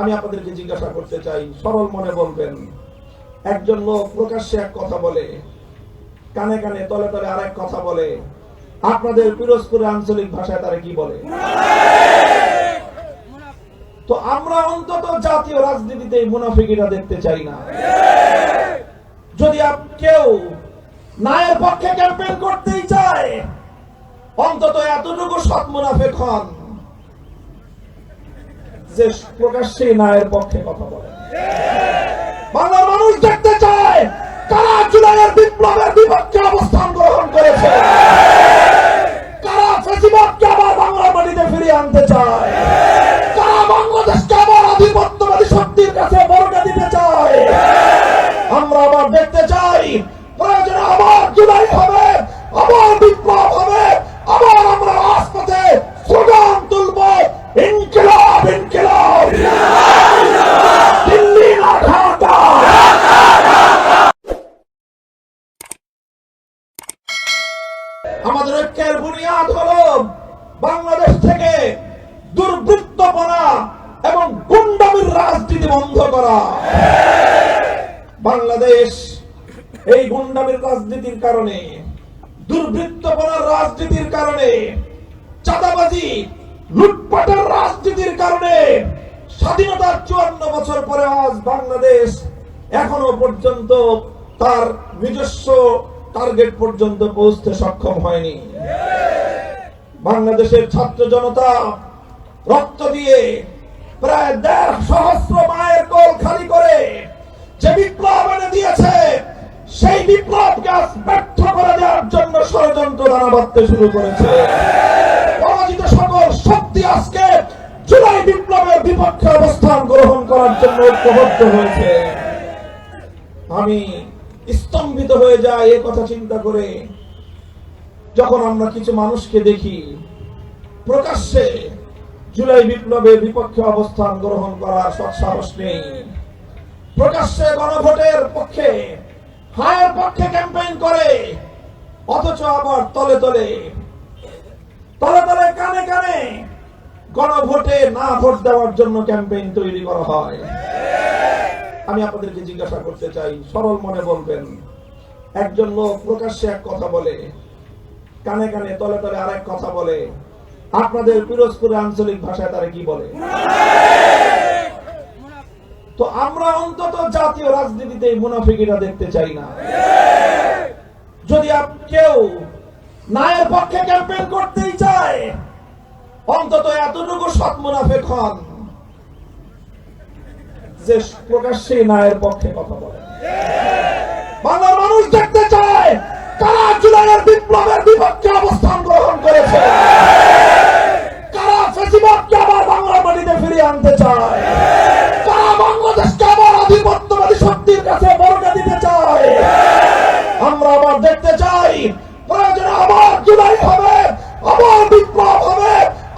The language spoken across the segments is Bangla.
আমি আপনাদেরকে জিজ্ঞাসা করতে চাই, সরল মনে বলবেন। একজন লোক প্রকাশ্যে এক কথা বলে, কানে কানে, তলে তলে আরেক কথা বলে, আপনাদের পিরোজপুরে আঞ্চলিক ভাষায় তারা কি বলে? তো আমরা অন্তত জাতীয় রাজনীতিতে এই মুনাফিকিরা দেখতে চাই না। যদি কেউ নায়ের পক্ষে ক্যাম্পেইন করতেই চায়, অন্তত এতটুকু সৎ মুনাফেক হন। যে প্রকাশ্যে নায়ের পক্ষে কথা বলে। বাংলার মানুষ দেখতে চায় কারা জুলাইয়ের বিপ্লবের বিপক্ষে অবস্থান গ্রহণ করেছে। কারা আবার বাংলার মাটিতে ফিরিয়ে আনতে চায়। কারা বাংলাদেশকে আবার আধিপত্যবাদী শক্তির কাছে দিতে চায়। আমরা আবার দেখতে চাই প্রয়োজনে আবার জুলাই হবে আবার বিপ্লব হবে আবার আমরা রাজপথে স্লোগান তুলব ইনকিলাব ইনকিলাব দিল্লি না ঢাকা আমাদের ঐক্যের বুনিয়াদ হলো বাংলাদেশ থেকে দুর্বৃত্তপনা এবং গুন্ডামির রাজনীতি বন্ধ করা। বাংলাদেশ এই গুন্ডামির রাজনীতির কারণে, দুর্বৃত্তপনার রাজনীতির কারণে, চাঁদাবাজি, লুটপাটের রাজনীতির কারণে স্বাধীনতার চুয়ান্ন বছর পরে আজ বাংলাদেশ এখনও পর্যন্ত তার নিজস্ব টার্গেট পর্যন্ত পৌঁছতে সক্ষম হয়নি। বাংলাদেশের ছাত্র জনতা রক্ত দিয়ে প্রায় দেড় সহস্র মায়ের কোল খালি করে যে বিপ্লব এনে দিয়েছে, সেই বিপ্লবকে আজ ব্যর্থ করে দেওয়ার জন্য ষড়যন্ত্র দানা বাঁধতে শুরু করেছে। পরাজিত সকল শক্তি আজকে জুলাই বিপ্লবের বিপক্ষে অবস্থান গ্রহণ করার জন্য ঐক্যবদ্ধ হয়েছে। আমি স্তম্ভিত হয়ে যাই এ কথা চিন্তা করে। যখন আমরা কিছু মানুষকে দেখি, প্রকাশ্যে জুলাই বিপ্লবের বিপক্ষে অবস্থান গ্রহণ করার সৎসাহস নেই। প্রকাশ্যে গণভোটের পক্ষে, হায়ের পক্ষে ক্যাম্পেইন করে, অথচ আবার তলে তলে তলে তলে কানে কানে গণভোটে না ভোট দেওয়ার জন্য ক্যাম্পেইন তৈরি করা হয়। আমি আপনাদেরকে জিজ্ঞাসা করতে চাই, সরল মনে বলবেন। একজন লোক প্রকাশ্যে এক কথা বলে, কানে কানে, তলে তলে আরেক কথা বলে, আপনাদের পিরোজপুরে আঞ্চলিক ভাষায় তারা কি বলে? তো আমরা অন্তত জাতীয় রাজনীতিতে এই মুনাফিকিরা দেখতে চাই না। যদি কেউ নায়ের পক্ষে ক্যাম্পেইন করতেই চায়, অন্তত এতটুকু সৎ মুনাফেক হন। যে প্রকাশ্যে নায়ের পক্ষে কথা বলে। বাংলার মানুষ দেখতে চায় কারা জুলাইয়ের বিপ্লবের বিপক্ষে অবস্থান গ্রহণ করেছে। কারা ফেসিবাদকে আবার বাংলার মাটিতে ফিরিয়ে আনতে চায় কারা বাংলাদেশকে আবার আধিপত্যবাদী শক্তির কাছে বর্গা দিতে চায় আমরা আবার দেখতে চাই প্রয়োজনে আবার জুলাই হবে আবার বিপ্লব হবে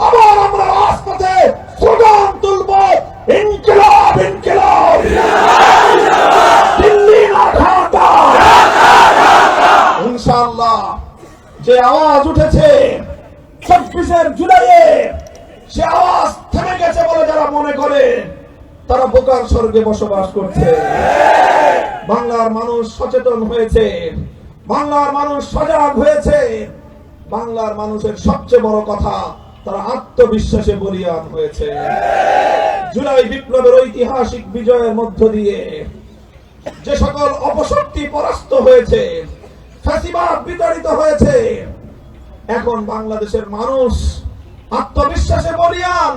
আবার আমরা রাজপথে স্লোগান তুলব ইনকিলাব ইনকিলাব দিল্লি না ঢাকা ইনশাআল্লাহ যে আওয়াজ উঠেছে চব্বিশের জুলাইয়ে, সে আওয়াজ থেমে গেছে বলে যারা মনে করে, তারা বোকার স্বর্গে বসবাস করছে। বাংলার মানুষ সচেতন হয়েছে, বাংলার মানুষ সজাগ হয়েছে। বাংলার মানুষের সবচেয়ে বড় কথা, তারা আত্মবিশ্বাসে বলিয়ান হয়েছে। জুলাই বিপ্লবের ঐতিহাসিক বিজয়ের মধ্য দিয়ে যে সকল অপশক্তি পরাস্ত হয়েছে বিতাড়িত হয়েছে। এখন বাংলাদেশের মানুষ আত্মবিশ্বাসে বলিয়ান।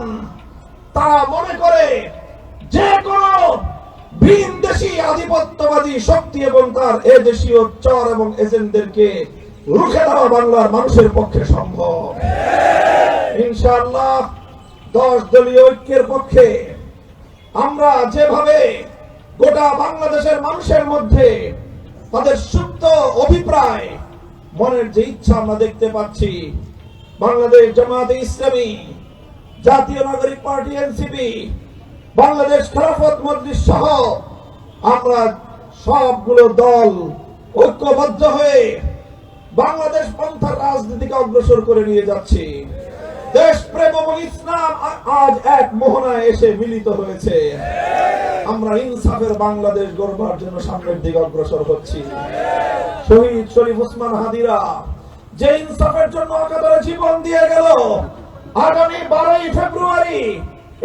তারা মনে করে যে কোনো ভিন দেশি আধিপত্যবাদী শক্তি এবং তার এ দেশীয় চর এবং এজেন্টদেরকে রুখে দেওয়া বাংলার মানুষের পক্ষে সম্ভব। ইনশাআল্লাহ দশ দলীয় ঐক্যের পক্ষে আমরা যেভাবে গোটা বাংলাদেশের মানুষের মধ্যে তাদের সুপ্ত অভিপ্রায়, মনের যে ইচ্ছা আমরা দেখতে পাচ্ছি, বাংলাদেশ জামাতে ইসলামী, জাতীয় নাগরিক পার্টি এনসিপি, বাংলাদেশ খেলাফত মজলিস সহ আমরা সবগুলো দল ঐক্যবদ্ধ হয়ে বাংলাদেশ পন্থার রাজনীতিকে অগ্রসর করে নিয়ে যাচ্ছি। দেশপ্রেম এবং ইসলাম আজ এক মোহনায় এসে মিলিত হয়েছে। আমরা ইনসাফের বাংলাদেশ গড়বার জন্য সামনের দিকে অগ্রসর হচ্ছি। শহীদ শরীফ ওসমান হাদিরা যে ইনসাফের জন্য অকাতরে জীবন দিয়ে গেল, আগামী বারোই ফেব্রুয়ারি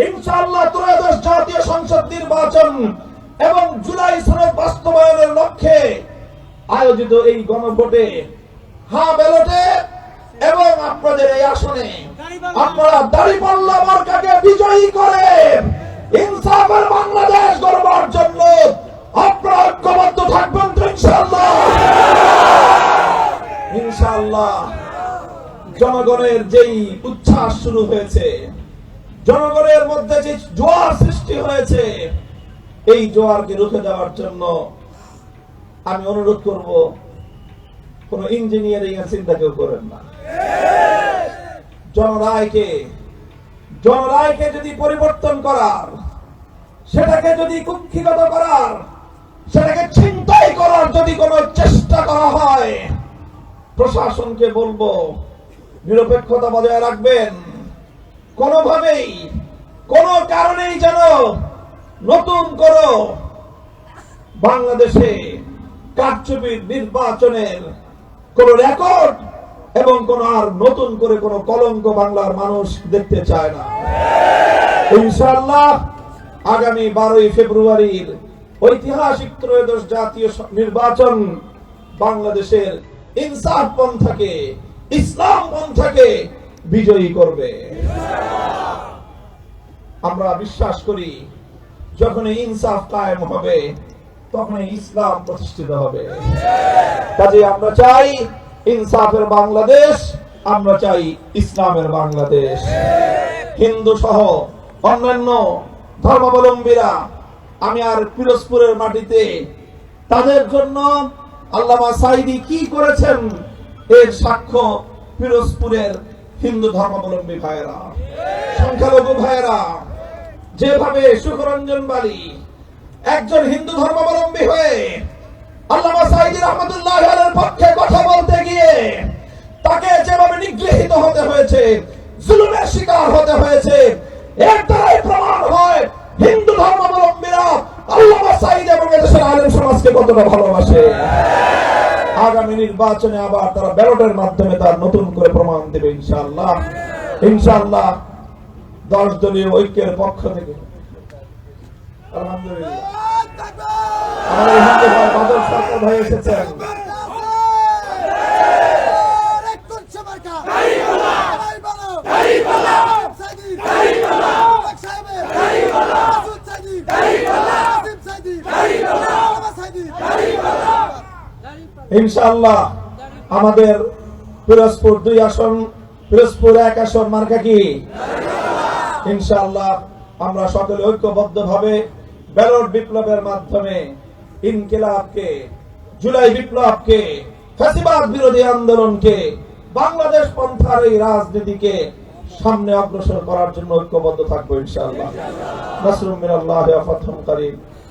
ইনশাআল্লাহ ত্রয়োদশ জাতীয় সংসদ নির্বাচন এবং জুলাই সনদ বাস্তবায়নের লক্ষ্যে আয়োজিত এই গণভোটে হ্যাঁ ব্যালটে এবং আপনাদের এই আসনে আপনারা দাড়িপাল্লা মার্কাকে বিজয়ী করে ইনসাফের বাংলাদেশ গড়বার জন্য আপনারা ঐক্যবদ্ধ থাকবেন তো ইনশাআল্লাহ। ইনশাআল্লাহ। জনগণের যেই উচ্ছ্বাস শুরু হয়েছে, জনগণের মধ্যে যে জোয়ার সৃষ্টি হয়েছে, এই জোয়ারকে রুখে দেওয়ার জন্য আমি অনুরোধ করব, কোন ইঞ্জিনিয়ারিং এর চিন্তা কেউ করেন না। জনরায়কে জনরায়কে যদি পরিবর্তন করার সেটাকে যদি কুক্ষিগত করার, সেটাকে চিন্তাই করার যদি কোনো চেষ্টা করা হয়, প্রশাসনকে বলব, নিরপেক্ষতা বজায় রাখবেন। কোনোভাবেই, কোনো কারণেই যেন নতুন করো বাংলাদেশে কারচুপির নির্বাচনের কোন রেকর্ড এবং কোন আর নতুন করে কোন কলঙ্ক বাংলার মানুষ দেখতে চায় না। ইনশাআল্লাহ আগামী বারোই ফেব্রুয়ারির ঐতিহাসিক ত্রয়োদশ জাতীয় নির্বাচন বাংলাদেশের ইনসাফ পন্থাকে, ইসলাম পন্থাকে বিজয়ী করবে। আমরা বিশ্বাস করি যখন ইনসাফ কায়েম হবে তখন ইসলাম প্রতিষ্ঠিত হবে। কাজে আমরা চাই ইনসাফের বাংলাদেশ, আমরা চাই ইসলামের বাংলাদেশ। হিন্দু সহ অন্যান্য ধর্মাবলম্বীরা, আমি আর পিরোজপুরের মাটিতে, তাদের জন্য আল্লামা সাইদি কি করেছেন? এর সাক্ষ্য পিরোজপুরের হিন্দু ধর্মাবলম্বী ভাইয়েরা, সংখ্যালঘু ভাইয়েরা, যেভাবে সুখরঞ্জন বালি একজন হিন্দু ধর্মাবলম্বী হয়ে আল্লামা সাইদি রহমতুল্লাহ পক্ষে কথা বলতে গিয়ে তাকে যেভাবে নিগৃহীত হতে হয়েছে, জুলুমের শিকার হতে হয়েছে এর দ্বারাই প্রমাণ হয় হিন্দু ধর্মাবলম্বীরা আল্লামা সাইদ এবং এদেশের আলেম সমাজকে কতটা ভালোবাসে আগামী নির্বাচনে আবার তারা ব্যালটের মাধ্যমে তার নতুন করে প্রমাণ দেবে ইনশাআল্লাহ ইনশাআল্লাহ দশ দলীয় ঐক্যের পক্ষ থেকে আলহামদুলিল্লাহ ভাই এসেছেন ইনশাআল্লাহ আমাদের পিরোজপুর দুই আসন, পিরোজপুর এক আসন মার্কা কি? ইনশাআল্লাহ আমরা সকলে ঐক্যবদ্ধ ভাবে ব্যালট বিপ্লবের মাধ্যমে ইনকিলাবকে, জুলাই বিপ্লবকে, ফ্যাসিবাদ বিরোধী আন্দোলনকে, বাংলাদেশ পন্থার এই রাজনীতিকে সামনে অগ্রসর করার জন্য ঐক্যবদ্ধ থাকব ইনশাআল্লাহ। নাসরুম মিনাল্লাহ ওয়া ফাতহুম করিম।